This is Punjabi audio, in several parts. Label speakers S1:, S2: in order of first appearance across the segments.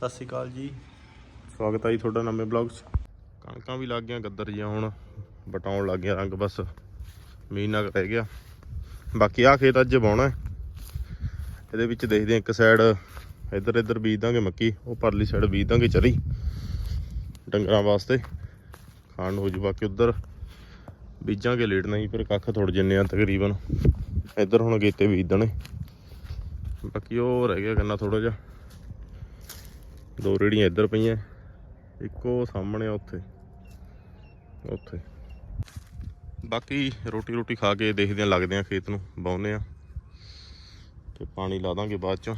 S1: ਸਤਿ ਸ਼੍ਰੀ ਅਕਾਲ ਜੀ। ਸਵਾਗਤ ਹੈ ਜੀ ਤੁਹਾਡਾ ਨਵੇਂ ਬਲੌਗ 'ਚ। ਕਣਕਾਂ ਵੀ ਲੱਗ ਗਈਆਂ, ਗੱਦਰ ਜਿਹਾ ਹੁਣ ਬਟਾਉਣ ਲੱਗ ਗਿਆ ਰੰਗ, ਬਸ ਮੀਂਹ ਨਾ ਰਹਿ ਗਿਆ। ਬਾਕੀ ਆ ਖੇਤ ਅੱਜ ਵਾਉਣਾ ਇਹਦੇ ਵਿੱਚ ਦੇਖਦੇ ਹਾਂ ਇੱਕ ਸਾਈਡ ਇੱਧਰ ਇੱਧਰ ਬੀਜ ਦਾਂਗੇ ਮੱਕੀ, ਉਹ ਪਰਲੀ ਸਾਈਡ ਬੀਜ ਦਾਂਗੇ ਚਰੀ ਡੰਗਰਾਂ ਵਾਸਤੇ। ਖਾਣ ਨੂੰ ਹੋ ਜੂ ਬਾਕੀ ਉੱਧਰ। ਬੀਜਾਂਗੇ ਲੇਟ ਨਹੀਂ ਫਿਰ ਕੱਖ ਥੋੜ ਜੰਨੇ ਆ ਤਕਰੀਬਨ। ਇੱਧਰ ਹੁਣ ਗੇਤੇ ਬੀਜ ਦੇਣੇ। ਬਾਕੀ ਉਹ ਰਹਿ ਗਿਆ ਗੰਨਾ ਥੋੜਾ ਜਿਹਾ। ਦੋ ਰੇੜੀਆਂ ਇੱਧਰ ਪਈਆਂ। ਇੱਕੋ ਸਾਹਮਣੇ ਆ ਉੱਥੇ। ਉੱਥੇ। ਬਾਕੀ ਰੋਟੀ ਰੋਟੀ ਖਾ ਕੇ ਦੇਖਦੇ ਆ, ਲੱਗਦੇ ਆ ਖੇਤ ਨੂੰ ਬਾਉਨੇ ਆ। ਤੇ ਪਾਣੀ ਲਾ ਦਾਂਗੇ ਬਾਅਦ ਚੋਂ।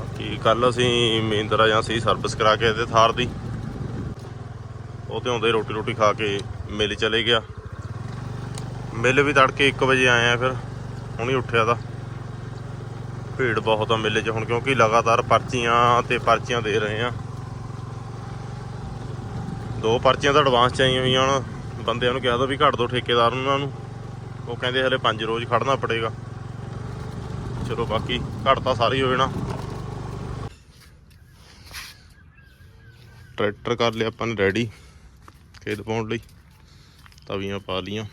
S1: ਬਾਕੀ ਕੱਲ ਅਸੀਂ ਮਹਿੰਦਰਾ ਜਾਂ ਸੀ ਸਰਵਿਸ ਕਰਾ ਕੇ ਇਹਦੇ ਥਾਰ ਦੀ। ਉਹ ਤੇ ਆਉਂਦੇ ਰੋਟੀ ਰੋਟੀ ਖਾ ਕੇ ਮਿਲ ਚਲੇ ਗਿਆ। ਮਿਲ ਵੀ ਤੜਕੇ 1 ਵਜੇ ਆਏ ਆ ਫਿਰ, ਹੁਣੀ ਉੱਠਿਆ ਤਾਂ ਭੀੜ ਬਹੁਤ ਆ ਮੇਲੇ 'ਚ ਹੁਣ, ਕਿਉਂਕਿ ਲਗਾਤਾਰ ਪਰਚੀਆਂ ਤੇ ਪਰਚੀਆਂ ਦੇ ਰਹੇ ਆ। ਦੋ ਪਰਚੀਆਂ ਤਾਂ ਐਡਵਾਂਸ ਚ ਆਈਆਂ ਹੋਈਆਂ ਹੁਣ। ਬੰਦਿਆਂ ਨੂੰ ਕਿਹਾ ਤਾਂ ਵੀ ਘੱਟ ਦੋ ਠੇਕੇਦਾਰ ਉਹਨਾਂ ਨੂੰ। ਉਹ ਕਹਿੰਦੇ ਹਲੇ 5 ਰੋਜ਼ ਖੜਨਾ ਪੜੇਗਾ। ਚਲੋ ਬਾਕੀ ਘੱਟ ਤਾਂ ਸਾਰੇ ਹੋ ਜਾਣਾ ਟਰੈਕਟਰ ਕਰ ਲਿਆ ਆਪਾਂ ਨੇ ਰੈਡੀ ਖੇਤ ਪਾਉਣ ਲਈ। ਤਵੀਆਂ ਪਾ ਲੀਆਂ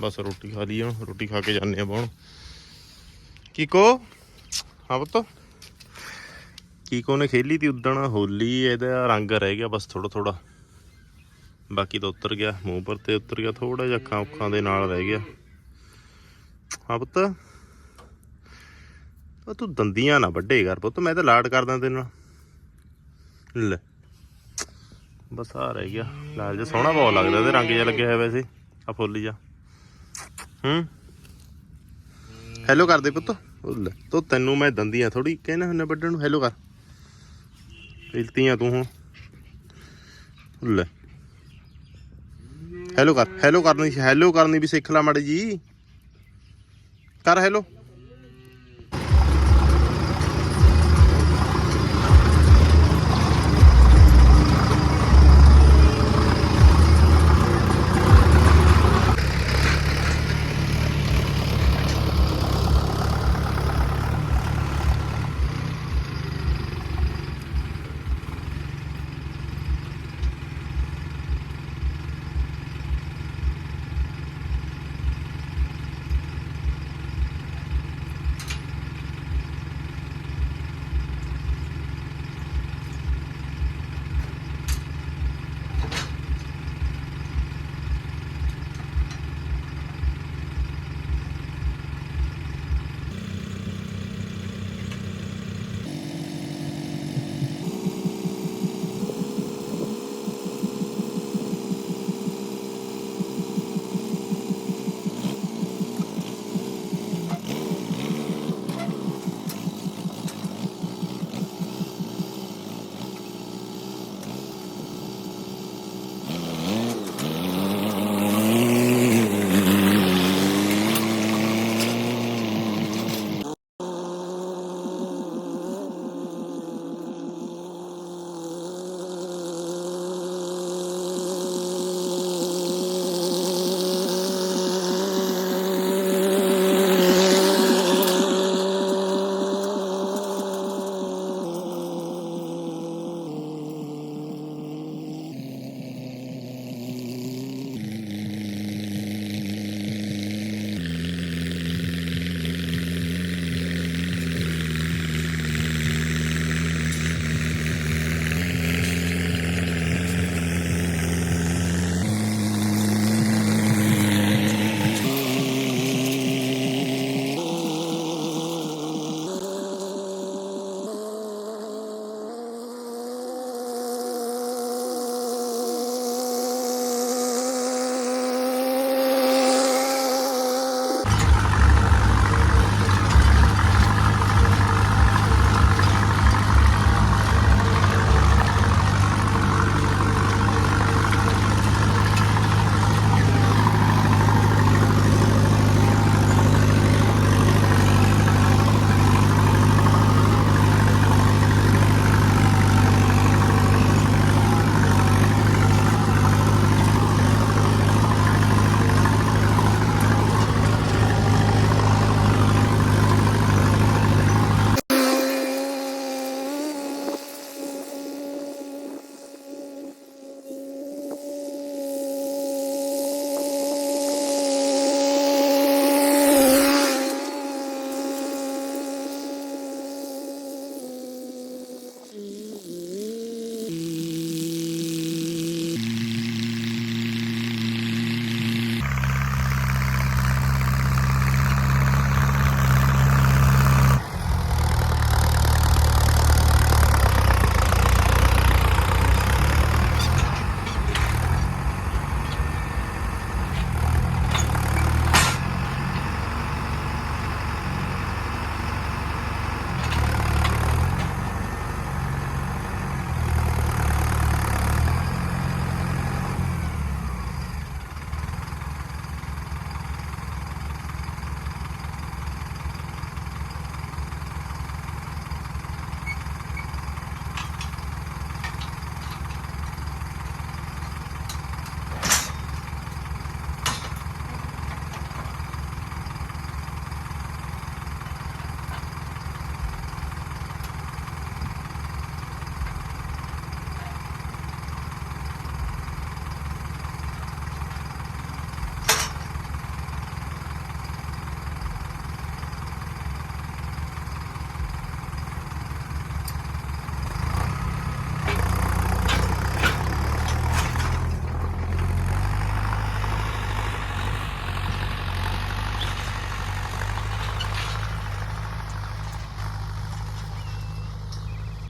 S1: ਬਸ ਰੋਟੀ ਖਾ ਲਈ ਹੁਣ, ਰੋਟੀ ਖਾ ਕੇ ਜਾਂਦੇ ਆ ਬਾਉਣ ਕੀਕੋ ਹਾਂ ਪੁੱਤ। ਕੀਕੋ ਨੇ ਖੇਲੀ ਤੀ ਉਦਣ? ਹੋਲੀ, ਇਹਦਾ ਰੰਗ ਰਹਿ ਗਿਆ ਬਸ ਥੋੜਾ ਥੋੜਾ ਬਾਕੀ ਤਾਂ ਉਤਰ ਗਿਆ, ਮੂੰਹ ਪਰ ਤੇ ਉਤਰ ਗਿਆ ਥੋੜਾ ਜਿਹਾ ਅੱਖਾਂ ਉੱਖਾਂ ਦੇ ਨਾਲ ਰਹਿ ਗਿਆ। ਹਾਂ ਪੁੱਤ। ਉਹ ਤੂੰ ਦੰਦੀਆਂ ਨਾ ਵੱਡੇ ਕਰ ਪੁੱਤ, ਮੈਂ ਤਾਂ ਲਾਡ ਕਰਦਾ ਤੇਰੇ ਨਾਲ। ਲੈ। ਬਸ ਆ ਰਹਿ ਗਿਆ। ਲਾਲ ਜਿਹਾ ਸੋਹਣਾ ਬਹੁਤ ਲੱਗਦਾ ਇਹਦੇ ਰੰਗ ਜਿਹਾ ਲੱਗਿਆ ਹੋਇਆ ਵੈਸੇ। ਆ ਫੁੱਲ ਜਿਹਾ। ਹੂੰ। ਹੈਲੋ ਕਰਦੇ ਪੁੱਤ। ਉਹ ਲੈ, ਤੋ ਤੈਨੂੰ ਮੈਂ ਦੰਦੀਆਂ ਥੋੜੀ ਕਹਿਣਾ ਹੁੰਨਾ ਵੱਡਣ ਨੂੰ ਹੈਲੋ ਕਰ। ਇਲਤੀਆਂ ਤੂੰ ਹੁਣ। ਲੈ। ਹੈਲੋ ਕਰ ਹੈਲੋ ਕਰਨੀ ਹੈਲੋ ਕਰਨੀ ਵੀ ਸਿੱਖ ਲੈ ਮਾੜੀ ਜੀ। ਕਰ ਹੈਲੋ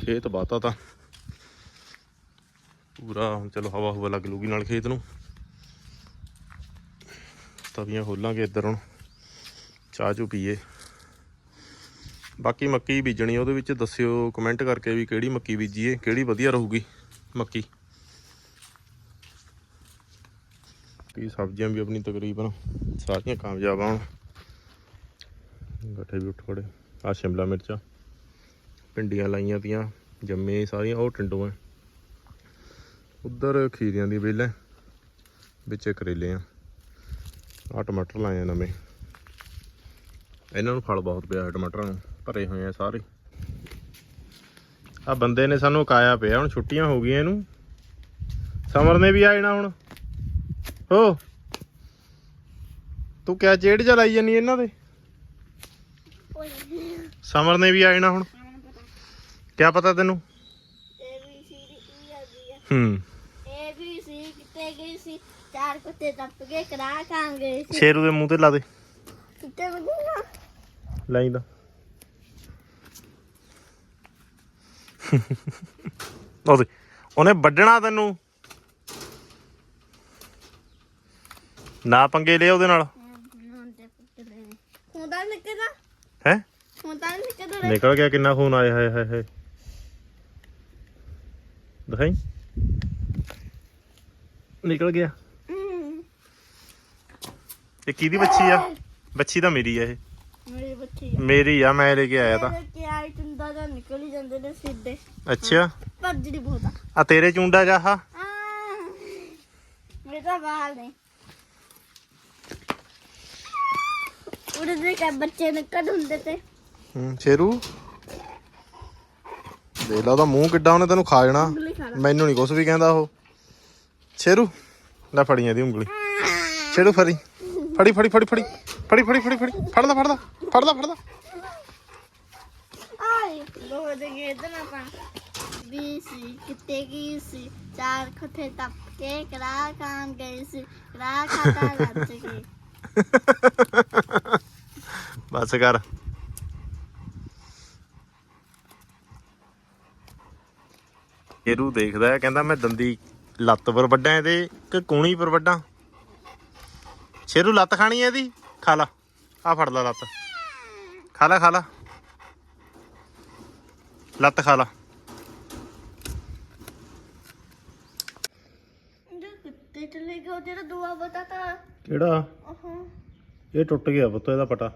S1: ਖੇਤ ਬਾਤਾ ਤਾਂ। ਪੂਰਾ ਹੁਣ ਚਲੋ ਹਵਾ ਹਵਾ ਲੱਗ ਲੂਗੀ ਨਾਲ ਖੇਤ ਨੂੰ। ਤਵੀਆਂ ਖੋਲਾਂਗੇ ਇੱਧਰ ਹੁਣ। ਚਾਹ ਚੂ ਪੀਏ। ਬਾਕੀ ਮੱਕੀ ਬੀਜਣੀ ਉਹਦੇ ਵਿੱਚ ਦੱਸਿਓ ਕਮੈਂਟ ਕਰਕੇ ਵੀ ਕਿਹੜੀ ਮੱਕੀ ਬੀਜੀਏ, ਕਿਹੜੀ ਵਧੀਆ ਰਹੂਗੀ ਮੱਕੀ। ਕੀ ਸਬਜ਼ੀਆਂ ਵੀ ਆਪਣੀ ਤਕਰੀਬਨ ਸਾਰੀਆਂ ਕਾਮਯਾਬ ਆ ਗੱਠੇ ਵੀ ਉੱਠ ਫੜੇ ਆ ਸ਼ਿਮਲਾ ਮਿਰਚਾਂ। ਭਿੰਡੀਆਂ ਲਾਈਆਂ ਤੀਆਂ ਜੰਮੇ ਸਾਰੀਆਂ ਉਹ ਟਿੰਡੋ ਐ। ਉਧਰ ਖੀਰਿਆਂ ਦੀ ਵੇਲ ਵਿੱਚ ਕਰੇਲੇ ਆ। ਆ ਟਮਾਟਰ ਲਾਏ ਆ ਨਵੇਂ। ਇਹਨਾਂ ਨੂੰ ਫਲ ਬਹੁਤ ਪਿਆ ਟਮਾਟਰਾਂ ਨੂੰ ਭਰੇ ਹੋਏ ਆ ਸਾਰੇ। ਆ ਬੰਦੇ ਨੇ ਸਾਨੂੰ ਕਾਇਆ ਪਿਆ ਹੁਣ ਛੁੱਟੀਆਂ ਹੋ ਗਈਆਂ ਇਹਨੂੰ। ਸਮਰ ਨੇ ਵੀ ਆ ਜਾਣਾ ਹੁਣ। ਹੋ। ਤੂੰ ਕਿਆ ਚੇੜ ਚਲਾਈ ਜਾਨੀ ਇਹਨਾਂ ਦੇ? ਸਮਰ ਨੇ ਵੀ ਆ ਜਾਣਾ ਹੁਣ। ਕਿਆ ਪਤਾ ਤੈਨੂੰ? ਹੂੰ।
S2: ਇਹ ਵੀ ਸੀ ਕਿਤੇ ਗਈ ਸੀ ਚਾਰ ਕੁੱਤੇ ਟੱਪ ਕੇ ਕਰਾ ਖਾਂਗੇ
S1: ਸ਼ੇਰੂ ਦੇ ਮੂੰਹ ਤੇ ਲਾ ਦੇ।
S2: ਕਿਤੇ ਬਗੂਗਾ
S1: ਲਾਈ ਦਾ ਉਹਦੇ ਉਹਨੇ ਵੱਢਣਾ ਤੈਨੂੰ। ਨਾ ਪੰਗੇ ਲਿਆ ਉਹਦੇ ਨਾਲ।
S2: ਹੁੰਦਾ ਨਿਕਲਦਾ।
S1: ਹੈ?
S2: ਹੁੰਦਾ ਨਿਕਲਦਾ।
S1: ਨਿਕਲ ਗਿਆ ਕਿੰਨਾ ਖੂਨ ਆਇਆ ਹਾਏ ਹਾਏ ਹਾਏ। ਦਿਖਾਈ। ਨਿਕਲ ਗਿਆ। ਇਹ ਕਿਹਦੀ ਬੱਚੀ ਆ? ਬੱਚੀ ਤਾਂ ਮੇਰੀ ਆ ਇਹ।
S2: ਮੇਰੀ ਬੱਚੀ ਆ।
S1: ਮੇਰੀ ਆ ਮੈਂ ਲੈ ਕੇ ਆਇਆ ਤਾਂ।
S2: ਮੇਰੇ ਕਿ ਆਈ ਤੁੰਦਾ ਦਾ ਨਿਕਲ ਹੀ ਜਾਂਦੇ ਨੇ ਸਿੱਧੇ।
S1: ਅੱਛਾ।
S2: ਭੱਜੜੀ ਬਹੁਤ ਆ।
S1: ਆ ਤੇਰੇ ਚੁੰਡਾ ਜਾਹਾ
S2: ਆਹ, ਮੇਰੇ ਤਾਂ ਨੇ। ਉਹਦੇ ਦੇ ਕਾ ਬੱਚੇ ਨਿਕਲ ਹੁੰਦੇ ਤੇ।
S1: ਹੂੰ ਸ਼ੇਰੂ? ਦੇਖ ਲਾ ਉਹਦਾ ਮੂੰਹ ਕਿੱਡਾ ਉਹਨੇ ਤੈਨੂੰ ਖਾ ਜਾਣਾ। ਮੈਨੂੰ ਨਹੀਂ ਕੁਝ ਵੀ ਕਹਿੰਦਾ ਉਹ। ਸ਼ੇਰੂ ਲੈ ਫੜੀਆਂ ਦੀ ਉਂਗਲੀ। ਸ਼ੇਰੂ ਫੜੀ। ਫੜੀ ਫੜੀ ਫੜੀ ਫੜੀ। ਫੜੀ ਫੜੀ ਫੜੀ ਫੜੀ। ਫੜਦਾ ਫੜਦਾ ਫੜਦਾ ਫੜਦਾ
S2: ਆਏ। ਲੋਹ ਦੇ ਗਏ ਤੇ ਨਾ ਪਾ ਵੀ ਸੀ ਕਿਤੇ ਗਈ ਸੀ? ਚਾਰ ਖੱਤੇ ਟੱਪ ਕੇ ਕਰਾ ਕਾਂ ਗਈ ਸੀ। ਕਰਾ ਖਾਤਾ ਲੱਜ ਗਈ
S1: ਬਸ ਕਰ। ਸ਼ੇਰੂ ਦੇਖਦਾ ਹੈ ਕਹਿੰਦਾ ਮੈਂ ਦੰਦੀ ਲੱਤ ਪਰ ਵੱਡਾਂ ਇਹਦੇ ਕਿ ਕੂਣੀ ਪਰ ਵੱਡਾਂ ਸ਼ੇਰੂ ਲੱਤ ਖਾਣੀ ਹੈ ਇਹਦੀ? ਖਾ ਲਾ ਆ ਫੜ ਲਾ ਲੱਤ। ਖਾ ਲਾ ਖਾ ਲਾ। ਲੱਤ ਖਾ ਲਾ।
S2: ਕੁੱਤੇ ਚਲੇ ਗਏ ਦੁਆ
S1: ਕਿਹੜਾ? ਇਹ ਟੁੱਟ ਗਿਆ ਪੁੱਤ ਇਹਦਾ ਪਟਾ।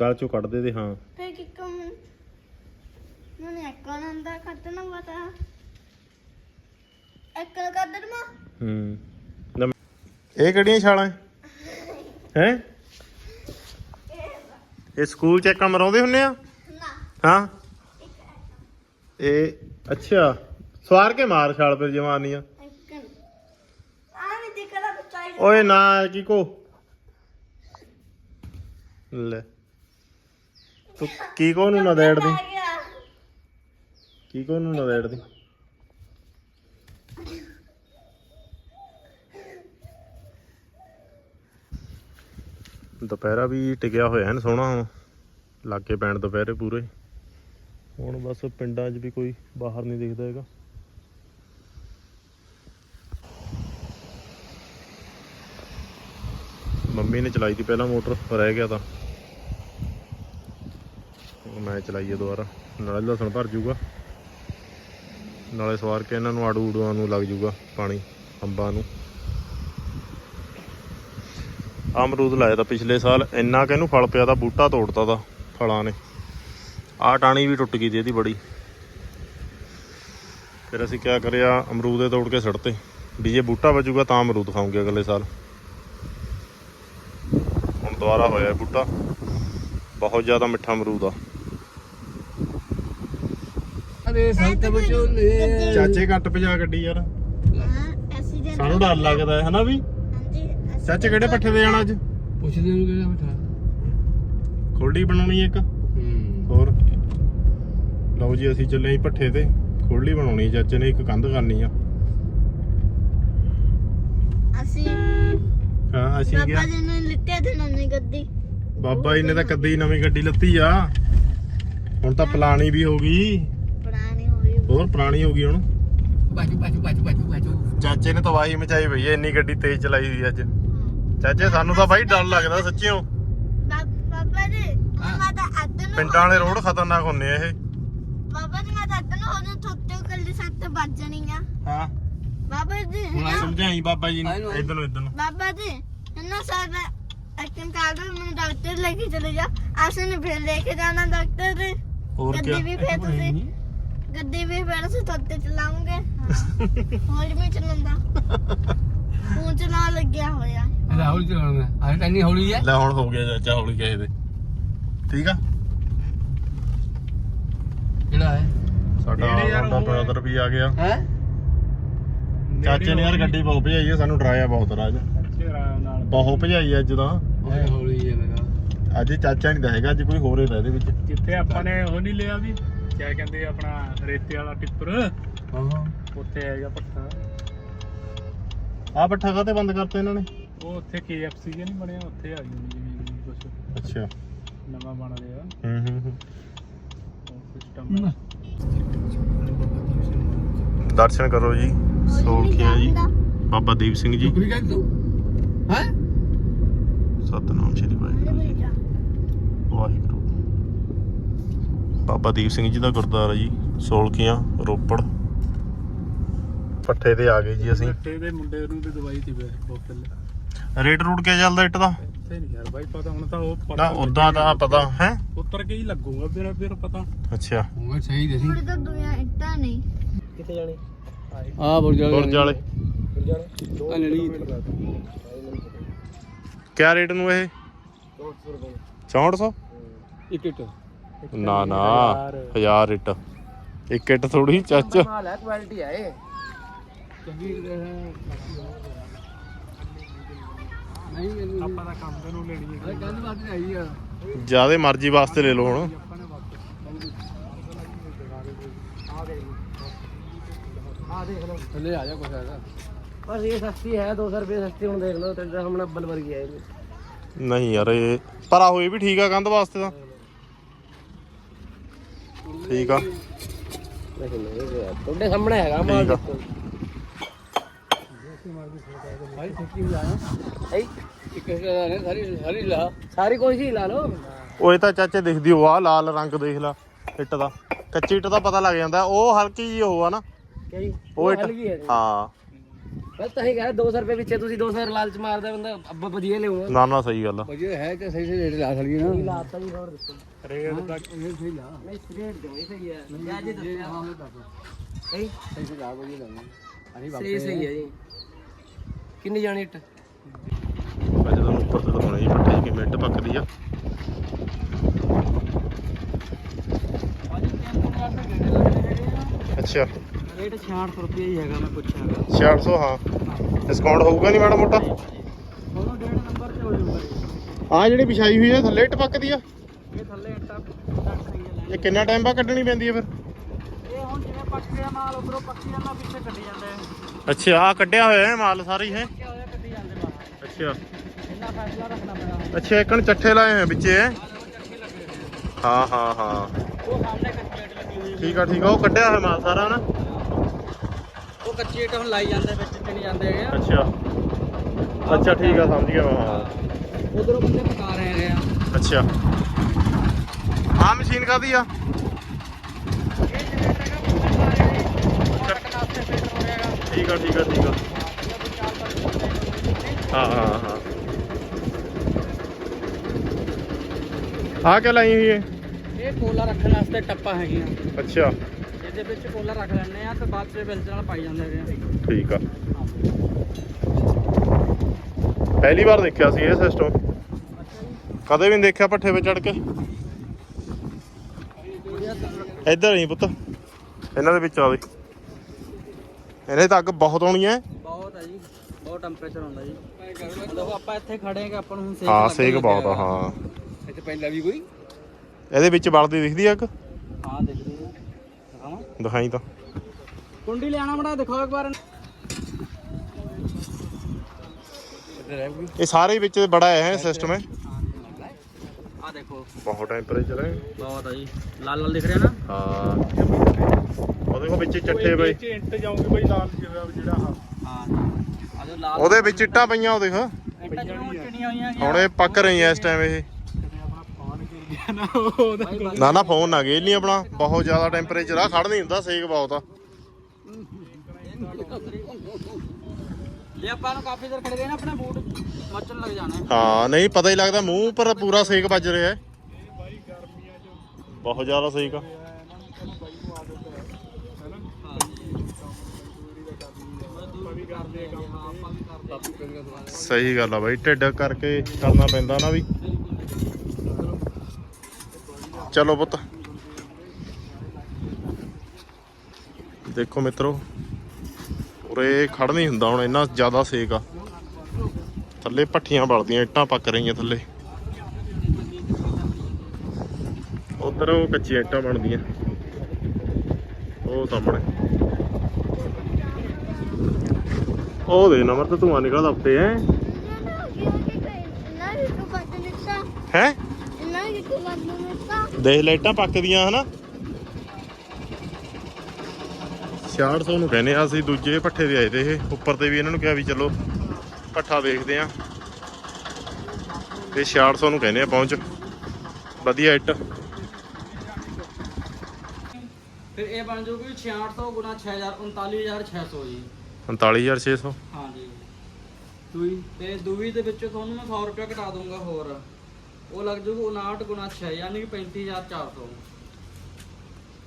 S1: ਗਲ ਚੋਂ ਕੱਢ ਦੇ ਦੇ ਹਾਂ
S2: ਤੇ ਕਿ ਕਮ ਮਨੇ ਅਕਲ ਆਂਦਾ ਖਤਨਾ ਬਤਾ ਅਕਲ ਕਦਰ ਮਾ
S1: ਹੂੰ ਨਮ- ਇਹ ਕਿਹੜੀਆਂ ਛਾਲਾਂ ਹੈ? ਇਹ ਸਕੂਲ ਚ ਕੰਮ ਮਰਾਉਂਦੇ ਹੁੰਨੇ ਆ?
S2: ਨਾ।
S1: ਹਾਂ? ਇਹ ਅੱਛਾ। ਸਵਾਰ ਕੇ ਮਾਰ ਛਾਲ ਫਿਰ ਜਵਾਨੀਆਂ ਓਏ ਨਾ ਕੀ ਕੋ? ਲੈ। ਤੂੰ ਕੀ ਕੋ ਨੂੰ ਨਾ ਦੇੜਦੀ
S2: ਆ ਗਿਆ?
S1: ਕੀ ਕੋ ਨੂੰ ਨਾ ਦੇੜਦੀ ਦੁਪਹਿਰਾ ਵੀ ਟਿਕਿਆ ਹੋਇਆ ਹੈ ਸੋਹਣਾ ਹੁਣ। ਲਾਗੇ ਪੈਣ ਦੁਪਹਿਰੇ ਪੂਰੇ। ਹੁਣ ਬਸ ਪਿੰਡਾਂ 'ਚ ਵੀ ਕੋਈ ਬਾਹਰ ਨਹੀਂ ਦਿਖਦਾ ਹੈਗਾ। ਮੰਮੀ ਨੇ ਚਲਾਈ ਤੀ ਪਹਿਲਾਂ ਮੋਟਰ, ਰਹਿ ਗਿਆ ਤਾਂ। ਮੈਂ ਚਲਾਈਏ ਦੁਬਾਰਾ। ਨਾਲੇ ਲਸਣ ਭਰ ਜੂਗਾ। ਨਾਲੇ ਸਵਾਰ ਕੇ ਇਹਨਾਂ ਨੂੰ ਆੜੂ ਉਡੂਆਂ ਨੂੰ ਲੱਗ ਜੂਗਾ ਪਾਣੀ, ਅੰਬਾਂ ਨੂੰ ਆਹ ਅਮਰੂਦ ਲਾਇਆ ਤਾਂ ਪਿਛਲੇ ਸਾਲ ਇੰਨਾ ਕਿ ਇਹਨੂੰ ਫਲ ਪਿਆ ਤਾਂ ਬੂਟਾ ਤੋੜਤਾ ਦਾ ਫਲਾਂ ਨੇ। ਆਹ ਟਾਣੀ ਵੀ ਟੁੱਟ ਗਈ ਸੀ ਇਹਦੀ ਬੜੀ। ਫਿਰ ਅਸੀਂ ਕਿਆ ਕਰਿਆ ਅਮਰੂਦੇ ਤੋੜ ਕੇ ਸੜਤੇ। ਵੀ ਜੇ ਬੂਟਾ ਬਚੂਗਾ ਤਾਂ ਅਮਰੂਦ ਖਾਵਾਂਗੇ ਅਗਲੇ ਸਾਲ। ਹੁਣ ਦੁਬਾਰਾ ਹੋਇਆ ਬੂਟਾ। ਬਹੁਤ ਜ਼ਿਆਦਾ ਮਿੱਠਾ ਅਮਰੂਦ ਆ।
S3: ਅਰੇ ਸੰਤ ਬਚੋਲੇ
S1: ਚਾਚੇ ਘੱਟ ਭਜਾ ਗੱਡੀ ਯਾਰ।
S2: ਦੇ
S1: ਸਾਨੂੰ ਡਰ ਲੱਗਦਾ ਹੈ ਹਨਾ ਵੀ? ਚਾਚੇ ਕਿਹੜੇ ਪੱਠੇ ਤੇ ਜਾਣਾ ਅੱਜ?
S3: ਪੁੱਛਦੇ ਨੂੰ ਕਿਹੜਾ ਬਿਠਾ
S1: ਖੋਲਡੀ ਬਣਾਉਣੀ ਇੱਕ।
S3: ਹੂੰ।
S1: ਹੋਰ? ਲਓ ਜੀ ਅਸੀਂ ਚੱਲੇ ਆਂ ਪੱਠੇ ਤੇ। ਖੋਲਡੀ ਬਣਾਉਣੀ ਚਾਚੇ ਨੇ ਇੱਕ ਕੰਧ ਕਰਨੀ ਆ।
S2: ਅਸੀਂ
S1: ਹਾਂ ਅਸੀਂ ਗਿਆ
S2: ਪਾਪਾ ਜੀ ਨੂੰ ਲਿੱਤੇ ਤੇ ਨਵੀਂ ਗੱਦੀ
S1: ਬਾਬਾ ਜੀ ਨੇ ਤਾਂ ਕਦੇ ਨਵੀਂ ਗੱਡੀ ਲੱਤੀ ਆ। ਹੁਣ ਤਾਂ ਪਲਾਣੀ ਵੀ ਹੋ ਗਈ। ਹੋਰ ਪੁਰਾਣੀ ਹੋ ਗਈ ਹੁਣ।
S3: ਬਾਜੂ ਬਾਜੂ ਬਾਜੂ ਬਾਜੂ ਬਾਜੂ
S1: ਚਾਚੇ ਨੇ ਤਵਾਹੀ ਮਚਾਈ ਪਈ ਐ ਇੰਨੀ ਗੱਡੀ ਤੇਜ਼ ਚਲਾਈ ਹੋਈ ਅੱਜ। ਚਾਚੇ ਸਾਨੂੰ ਤਾਂ ਬਾਈ ਡਰ ਲੱਗਦਾ ਸੱਚੀਓ।
S2: ਬਾਬਾ ਜੀ ਮੈਂ ਤਾਂ ਅੱਧ ਨੂੰ
S1: ਪਿੰਡਾਂ ਵਾਲੇ ਰੋਡ ਖਤਰਨਾਕ ਹੁੰਦੇ ਆ ਇਹ।
S2: ਬਾਬਾ ਜੀ ਮੈਂ ਤਾਂ ਅੱਧ ਨੂੰ ਉਹਨੂੰ ਥੋਤੇ ਕੱਲੀ ਸੱਤ ਵੱਜਣੀਆਂ
S1: ਹਾਂ।
S2: ਬਾਬਾ ਜੀ
S1: ਸਮਝਾਈ ਬਾਬਾ ਜੀ ਨੂੰ।
S3: ਆਈ ਨੂੰ।
S1: ਇਧਰ ਨੂੰ ਇਧਰ ਨੂੰ।
S2: ਬਾਬਾ ਜੀ ਇਹਨਾਂ ਸਾਡਾ ਐਕਟਿੰਗ ਕਾਰਡ ਮੈਨੂੰ ਡਾਕਟਰ ਲੈ ਕੇ ਚਲੇ ਜਾ ਨੇ ਫਿਰ ਲੈ ਕੇ ਜਾਣਾ ਡਾਕਟਰ ਦੇ।
S1: ਹੋਰ
S2: ਗੱਡੀ ਵੀ ਫਿਰ ਤੁਸੀਂ ਗੱਡੀ ਵੀ ਫਿਰ ਅਸੀਂ ਥੋਤੇ ਚਲਾਉਂਗੇ। ਹੌਲੀ ਮੈਂ ਚਲਾਉਂਦਾ ਫੋਨ ਚਲਾ ਲੱਗਿਆ ਹੋਇਆ।
S3: ਇਹ ਹੌਲੀ ਚਲਾਉਣਾ ਆਹ ਤਾਂ ਇੰਨੀ ਹੌਲੀ ਹੈ।
S1: ਲੈ ਹੁਣ ਹੋ ਗਿਆ ਚਾਚਾ ਹੌਲੀ ਕਹੇ ਦੇ ਠੀਕ ਆ?
S3: ਕਿਹੜਾ ਹੈ?
S1: ਸਾਡਾ ਆਉਂਦਾ ਬ੍ਰਦਰ ਵੀ ਆ ਗਿਆ।
S3: ਹੈ?
S1: ਚਾਚੇ ਨੇ ਯਾਰ ਗੱਡੀ ਬਹੁਤ ਭਜਾਈ ਹੈ ਸਾਨੂੰ ਡਰਾਇਆ ਬਹੁਤ ਰਾਜ। ਬਹੁਤ ਭਜਾਈ ਅੱਜ ਤਾਂ।
S3: ਹੌਲੀ ਹੈ ਮੇਰਾ।
S1: ਅੱਜ ਚਾਚਾ ਨਹੀਂ ਹੈਗਾ ਅੱਜ ਕੋਈ ਹੋਰ ਹੀ ਇਹਦੇ ਵਿੱਚ।
S4: ਜਿੱਥੇ ਆਪਾਂ ਨੇ ਉਹ ਨਹੀਂ ਲਿਆ ਵੀ। ਕਿਆ ਕਹਿੰਦੇ ਆ ਆਪਣਾ ਰੇਤੇ ਵਾਲਾ ਟਿੱਪਰ।
S3: ਹਾਂ ਹਾਂ।
S4: ਉੱਥੇ ਹੈਗਾ ਪੱਠਾ।
S1: ਆ ਪੱਠਾ ਕਾਤੇ ਬੰਦ ਕਰਤਾ ਇਹਨਾਂ ਨੇ?
S4: ਉਹ ਉੱਥੇ KFC ਜਿਹਾ ਨਹੀਂ ਬਣਿਆ ਉੱਥੇ ਆ ਗਈ ਹੋਣੀ ਕੁਝ
S1: ਅੱਛਾ।
S4: ਨਵਾਂ ਬਣ ਰਿਹਾ।
S1: ਹੂੰ ਹੂੰ ਹੂੰ।
S4: ਉਹ ਸਿਸਟਮ
S1: ਦਰਸ਼ਨ ਕਰੋ ਜੀ ਸੋਲਖੀਆਂ ਜੀ। ਬਾਬਾ ਦੀਪ ਸਿੰਘ ਜੀ।
S3: ਕੁੜੀ ਕਹਿੰਦੀ ਤੂੰ? ਹੈ?
S1: ਸਤਨਾਮ ਸ਼੍ਰੀ ਵਾਹਿਗੁਰੂ ਜੀ। ਵਾਹਿਗੁਰੂ। ਬਾਬਾ ਦੀਪ ਸਿੰਘ ਜੀ ਦਾ ਗੁਰਦੁਆਰਾ ਜੀ ਸੋਲਖੀਆਂ ਰੋਪੜ। ਪੱਠੇ ਤੇ ਆ ਗਏ ਜੀ ਅਸੀਂ।
S4: ਬੱਟੇ ਦੇ ਮੁੰਡੇ ਨੂੰ ਵੀ ਦਵਾਈ ਦੀ ਬੋਤਲ।
S1: ਰੇਟ ਰੂਟ ਕਿਆ ਚੱਲਦਾ ਇੱਟ ਦਾ?
S4: ਇੱਥੇ ਨਹੀਂ ਯਾਰ ਬਾਈ ਪਤਾ ਹੁਣ ਤਾਂ ਉਹ
S1: ਨਾ
S4: ਪਤਾ
S1: ਉਦਾਂ ਤਾਂ ਪਤਾ ਹੈ?
S4: ਉੱਤਰ ਕੇ ਹੀ ਲੱਗੂਗਾ ਫਿਰ ਫਿਰ ਪਤਾ।
S1: ਅੱਛਾ।
S3: ਉਹ ਸਹੀ ਦੇ ਸੀ
S2: ਥੋੜੀ ਤਾਂ ਦੁਨੀਆ ਇੱਟਾਂ ਨਹੀਂ
S3: ਆ ਬੁਰਜ
S1: ਗੁਰਜ ਵਾਲੇ।
S3: ਅਨੜੀ
S1: ਕਿਆ ਰੇਟ ਨੂੰ ਇਹ? 6400
S3: ਇੱਕ ਇੱਕ
S1: ਨਾ ਨਾ 1000 ਇੱਟ ਇੱਕ ਇੱਟ ਥੋੜੀ ਚੱਚ।
S3: ਮਾਲ ਹੈ ਕੁਆਲਿਟੀ ਹੈ ਇਹ। ਚੰਗੀ ਨਹੀਂ
S1: ਜਿਆਦੇ ਮਰਜ਼ੀ ਵਾਸਤੇ ਲੈ ਲਓ ਹੁਣ।
S5: ਰੁਪਏ ਸਸਤੀ ਦੇਖ ਲਓ ਸਾਹਮਣੇ
S1: ਨਹੀਂ ਯਾਰ ਇਹ ਪਰ ਆਹੋ ਇਹ ਵੀ ਠੀਕ ਆ ਕੰਧ ਵਾਸਤੇ ਤਾਂ। ਠੀਕ ਆ।
S5: ਤੁਹਾਡੇ
S3: ਸਾਹਮਣੇ ਹੈਗਾ ਮਾਲ ਸਾਰੀ
S5: ਕੋਸ਼ਿਸ਼ ਹੀ ਲਾ ਲਓ।
S1: ਉਹ ਇਹ ਤਾਂ ਚਾਚੇ ਦਿਖਦੀ ਉਹ ਆ ਲਾਲ ਰੰਗ ਦੇਖ ਲਾ ਇੱਟ ਦਾ। ਕੱਚੀ ਇੱਟ ਦਾ ਪਤਾ ਲੱਗ ਜਾਂਦਾ ਉਹ ਹਲਕੀ ਜੀ ਉਹ ਆ ਨਾ।
S5: ਕਈ
S1: ਉਹ
S5: ਹਲਕੀ
S1: ਹੈ
S5: ਹਾਂ। ਬਸ ਤਾਂ ਹੀ ਕਹਾਂ 200 ਰੁਪਏ ਪਿੱਛੇ ਤੁਸੀਂ 200 ਲਾਲਚ ਮਾਰਦਾ ਬੰਦਾ ਅੱਬਾ ਵਧੀਆ ਲਿਆਉਂਦਾ।
S1: ਨਾ ਨਾ ਸਹੀ ਗੱਲ ਆ।
S3: ਵਧੀਆ ਹੈ ਕਿ ਸਹੀ ਸਹੀ ਰੇਟ ਲਾ ਸਕਦੀ ਨਾ।
S5: ਲਾ ਤਾਂ ਵੀ ਹੋਰ ਦੱਸੋ।
S4: ਰੇਟ ਤੱਕ
S3: ਇਹ ਸਹੀ ਲਾ।
S5: ਨਹੀਂ ਰੇਟ ਦੋ ਇਹ ਸਹੀ ਹੈ
S3: ਅੱਜ
S5: ਦੱਸਿਆ।
S3: ਹਾਂ ਦੱਸੋ ਸਹੀ? ਸਹੀ ਲਾ ਵਧੀਆ ਲਾਉਂਦਾ ਅਰੇ
S5: ਬਾਪੇ ਸਹੀ ਸਹੀ ਹੈ ਜੀ। ਕਿੰਨੇ ਜਾਣੇ ਇੱਟ?
S1: ਅੱਜ ਤੁਹਾਨੂੰ ਉੱਪਰ ਤੋਂ ਦਿਖਾਉਣਾ ਜੀ ਪੱਟੇ ਕਿਵੇਂ ਇੱਟ ਪੱਕਦੀ ਆ। ਅੱਛਾ।
S5: ਰੇਟ 66 ਰੁਪਏ ਹੀ ਹੈਗਾ ਮੈਂ ਪੁੱਛਿਆ।
S1: ਹੈਗਾ ਹਾਂ। ਡਿਸਕਾਊਂਟ ਹੋਊਗਾ ਨਹੀਂ ਮਾੜਾ ਮੋਟਾ?
S5: ਉਹਨੂੰ ਡੇਢ ਨੰਬਰ ਤੇ ਹੋ ਜਾਊਗਾ
S1: ਆ ਜਿਹੜੀ ਵਿਛਾਈ ਹੋਈ ਹੈ ਥੱਲੇ ਇੱਟ ਆ?
S5: ਇਹ ਥੱਲੇ ਇੱਟਾਂ ਪੱਕ ਰਹੀ ਹੈ
S1: ਇਹ ਕਿੰਨਾ ਟਾਈਮ ਬਾ ਕੱਢਣੀ ਪੈਂਦੀ ਹੈ ਫਿਰ?
S5: ਇਹ ਹੁਣ ਜਿਵੇਂ ਪੱਕ ਗਿਆ ਮਾਲ ਉਧਰੋਂ ਪੱਕੀ ਜਾਂਦਾ ਪਿੱਛੇ ਕੱਢੀ ਜਾਂਦਾ ਹੈ?
S1: ਅੱਛਾ
S5: ਇੰਨਾ ਫੈਸਲਾ ਰੱਖਣਾ ਪੈਣਾ
S1: ਅੱਛਾ ਇੱਕਣ ਚੱਠੇ ਲਾਏ ਹੋਏ ਵਿੱਚੇ। ਹੈ ਹਾਂ ਹਾਂ।
S5: ਉਹ ਸਾਹਮਣੇ ਲੱਗੀ ਹੋਈ
S1: ਠੀਕ ਆ ਠੀਕ ਆ ਉਹ ਕੱਢਿਆ ਹੋਇਆ ਮਾਲ ਸਾਰਾ ਨਾ?
S5: ਉਹ ਕੱਚੀ ਇੱਟ ਹੁਣ ਲਾਈ ਜਾਂਦੇ ਵਿੱਚ ਚਣੀ ਜਾਂਦੇ ਹੈਗੇ
S1: ਅੱਛਾ। ਅੱਛਾ ਠੀਕ ਆ ਸਮਝ ਗਿਆ ਮੈਂ। ਹਾਂ
S5: ਉਧਰੋਂ ਬੰਦੇ ਪਕਾ ਰਹੇ ਹੈਗੇ ਆ।
S1: ਅੱਛਾ। ਆ ਮਸ਼ੀਨ ਕਾਦੀ ਆ? ਠੀਕ ਆ ਠੀਕ ਆ ਠੀਕ ਆ। ਹਾਂ ਹਾਂ ਹਾਂ। ਆ ਕੇ ਲਾਈ ਹੋਈ ਹੈ
S5: ਇਹ ਕੋਲਾ ਰੱਖਣ ਵਾਸਤੇ ਟੱਪਾ ਹੈਗੀਆਂ।
S1: ਅੱਛਾ।
S5: ਇਹਦੇ ਵਿੱਚ ਕੋਲਾ ਰੱਖ ਲੈਣੇ ਆ ਤੇ ਬਾਅਦ ਚ ਬਿਲਚ ਨਾਲ ਪਾਈ ਜਾਂਦੇ ਆ
S1: ਠੀਕ ਆ। ਪਹਿਲੀ ਵਾਰ ਦੇਖਿਆ ਸੀ ਇਹ ਸਿਸਟਮ ਕਦੇ ਵੀ ਨਹੀਂ ਦੇਖਿਆ ਪੱਠੇ 'ਤੇ ਚੜ ਕੇ? ਇੱਧਰ ਨਹੀਂ ਪੁੱਤ। ਇਹਨਾਂ ਦੇ ਵਿੱਚ ਆਵੇ ਇਹਨੇ ਤਾਂ ਅੱਗ ਬਹੁਤ ਆਉਣੀ ਹੈ।
S5: ਬਹੁਤ ਹੈ ਜੀ। ਬਹੁਤ ਟੈਂਪਰੇਚਰ ਹੁੰਦਾ ਜੀ। ਦੇਖੋ ਆਪਾਂ ਇੱਥੇ ਖੜੇ ਹਾਂ ਕਿ ਆਪਾਂ ਨੂੰ ਹੁਣ ਸੇਕ
S1: ਹਾਂ ਸੇਕ ਬਹੁਤ ਆ
S5: ਹੈਗਾ।
S1: ਹਾਂ
S3: ਇੱਥੇ ਪਹਿਲਾਂ ਵੀ ਕੋਈ?
S1: ਇਹਦੇ ਵਿੱਚ ਬਲਦੀ ਦਿਖਦੀ ਅੱਗ
S5: ਹਾਂ ਦੇਖਦੇ ਹਾਂ। ਦਿਖਾਵਾਂ?
S1: ਦਿਖਾਈ ਤਾਂ।
S5: ਕੁੰਡੀ ਲਿਆਣਾ ਬੜਾ ਦਿਖਾਓ ਇੱਕ ਵਾਰ।
S1: ਇਹ ਸਾਰੇ ਵਿੱਚ ਬੜਾ ਹੈ ਸਿਸਟਮ ਹੈ
S5: ਆ ਦੇਖੋ।
S1: ਬਹੁਤ ਟੈਂਪਰੇਚਰ ਹੈ
S5: ਬਹੁਤ ਆ ਜੀ। ਲਾਲ ਲਾਲ ਦਿਖ ਰਿਹਾ ਨਾ?
S1: ਹਾਂ। ਉਹ ਦੇਖੋ ਵਿੱਚ ਚੱਟੇ ਬਈ।
S4: ਵਿੱਚ ਇੰਟ ਜਾਉਂਗੇ ਬਈ ਲਾਲ ਜਿਹਾ ਜਿਹੜਾ
S5: ਹਾਂ ਆ
S1: ਉਹਦੇ ਵਿੱਚ ਇੱਟਾਂ ਪਈਆਂ ਉਹ ਦੇਖ।
S5: ਇੱਟਾਂ ਜਿਹਨੂੰ ਚਿਣੀਆਂ ਹੋਈਆਂ
S1: ਹੁਣ ਇਹ ਪੱਕ ਰਹੀਆਂ ਇਸ ਟਾਈਮ ਇਹ।
S4: ਨਾ
S1: ਨਾ ਫੋਨ ਨਾ ਗੇਲ ਨਹੀਂ ਆਪਣਾ। ਬਹੁਤ ਜ਼ਿਆਦਾ ਟੈਂਪਰੇਚਰ ਆ ਖੜ ਨਹੀਂ ਹੁੰਦਾ ਸੇਕ ਬਹੁਤ ਆ।
S5: ਜੇ ਆਪਾਂ ਨੂੰ ਕਾਫੀ ਦੇਰ ਖੜੇ ਰਹੇ ਨਾ ਆਪਣੇ ਬੂਟ ਮੱਚਣ ਲੱਗ ਜਾਣੇ।
S1: ਹਾਂ ਨਹੀਂ ਪਤਾ ਹੀ ਲੱਗਦਾ ਮੂੰਹ ਪਰ ਪੂਰਾ ਸੇਕ ਵੱਜ ਰਿਹਾ ਹੈ। ਬਹੁਤ ਜ਼ਿਆਦਾ ਸੇਕ ਆ। ਸਹੀ ਗੱਲ ਆ ਬਾਈ, ਢਿੱਡ ਕਰਕੇ ਕਰਨਾ ਪੈਂਦਾ ਨਾ ਵੀ। ਚਲੋ ਪੁੱਤ। ਦੇਖੋ ਮਿੱਤਰੋ, ਉਰੇ ਖੜ ਨਹੀਂ ਹੁੰਦਾ ਹੁਣ, ਇੰਨਾ ਜ਼ਿਆਦਾ ਸੇਕ ਆ। ਥੱਲੇ ਪੱਠੀਆਂ ਬਲਦੀਆਂ ਇੱਟਾਂ ਪੱਕ ਰਹੀਆਂ ਥੱਲੇ। ਉਧਰ ਉਹ ਕੱਚੀਆਂ ਇੱਟਾਂ ਬਣਦੀਆਂ। ਉਹ ਸਾਹਮਣੇ। ਉਹ ਦੇ ਨੰਬਰ ਤੇ ਧੂਆਂ ਨਿਕਲਦਾ ਉੱਤੇ, ਹੈ? ਹੈ? ਦੇਖ ਲਾਈਟਾਂ ਪੱਕਦੀਆਂ, ਹਨਾ? 6600 ਨੂੰ ਕਹਿੰਦੇ ਆ, ਅਸੀਂ ਦੂਜੇ ਪੱਠੇ ਦੇ ਆਏ ਤੇ ਇਹ, ਉੱਪਰ ਤੇ ਵੀ ਇਹਨਾਂ ਨੂੰ ਕਿਹਾ ਵੀ ਚਲੋ, ਪੱਠਾ ਵੇਖਦੇ ਆ। ਤੇ 6600 ਨੂੰ ਕਹਿੰਦੇ ਆ, ਪਹੁੰਚ। ਵਧੀਆ ਇੱਟ।
S5: ਫਿਰ ਇਹ ਬਣ ਜਾਊਗੀ 6600 ਗੁਣਾ 6000 39600 ਜੀ।
S1: 49600
S5: ਹਾਂਜੀ। ਦੂਈ ਤੇ ਦੂਈ ਦੇ ਵਿੱਚੋਂ ਤੁਹਾਨੂੰ ਮੈਂ 100 ਰੁਪਏ ਘਟਾ ਦੂੰਗਾ ਹੋਰ। ਉਹ ਲੱਗ ਜੂਗਾ 59 ਗੁਣਾ 6 ਯਾਨੀ ਕਿ 35400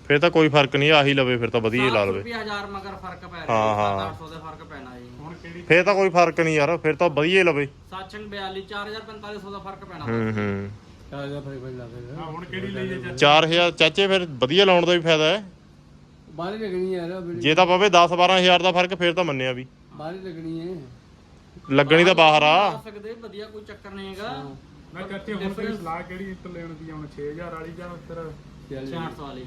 S1: ਫਿਰ ਤਾਂ ਕੋਈ ਫ਼ਰਕ ਨਹੀਂ ਆਹੀ ਲਵੇ ਫਿਰ ਤਾਂ ਵਧੀਆ ਹੀ ਲਾ ਲਵੇ।
S5: ਰੁਪਏ ਹਜ਼ਾਰ ਮਗਰ ਫ਼ਰਕ ਪੈ
S1: ਹਾਂ,
S5: ਰਿਹਾ
S1: ਹਾਂ।
S5: 800 ਦੇ ਫ਼ਰਕ ਪੈਣਾ ਜੀ।
S4: ਹੁਣ ਕਿਹੜੀ
S1: ਫਿਰ ਤਾਂ ਕੋਈ ਫ਼ਰਕ ਨਹੀਂ ਯਾਰ ਫਿਰ ਤਾਂ ਵਧੀਆ ਹੀ ਲਵੇ।
S5: ਸਾਚੰਗ 42 4450 ਦਾ ਫ਼ਰਕ ਪੈਣਾ।
S1: ਹੂੰ ਹੂੰ।
S3: ਚਾਰ ਦਾ ਫ਼ਰਕ ਪੈਂਦਾ ਫਿਰ
S4: ਹਾਂ ਹੁਣ ਕਿਹੜੀ ਲਈ ਹੈ ਚਾਚਾ?
S1: 4000 ਚਾਚੇ ਫਿਰ ਵਧੀਆ ਲਾਉਣ ਦਾ ਵੀ ਫਾਇਦਾ ਹੈ।
S3: ਬਾਹਰ ਹੀ ਲੱਗਣੀ
S1: ਜੇ ਤਾਂ ਪਵੇ 10 12000 ਦਾ ਫ਼ਰਕ ਫਿਰ ਤਾਂ ਮੰਨਿਆ ਵੀ।
S3: ਬਾਹਰ ਹੀ ਲੱਗਣੀ ਹੈ
S1: ਲੱਗਣੀ ਤਾਂ ਬਾਹਰ ਆ।
S5: ਸਕਦੇ ਵਧੀਆ ਕੋਈ ਚੱਕਰ ਨਹੀਂ ਹੈਗਾ।
S4: ਮੈਂ ਚਾਚੇ ਹੁਣ ਸਲਾਹ ਕਿਹੜੀ ਇੰਟ ਲੈਣ ਦੀ? ਹੁਣ 6000 ਵਾਲੀ ਜਾਂ ਫਿਰ
S3: 46
S5: 600 ਵਾਲੀ।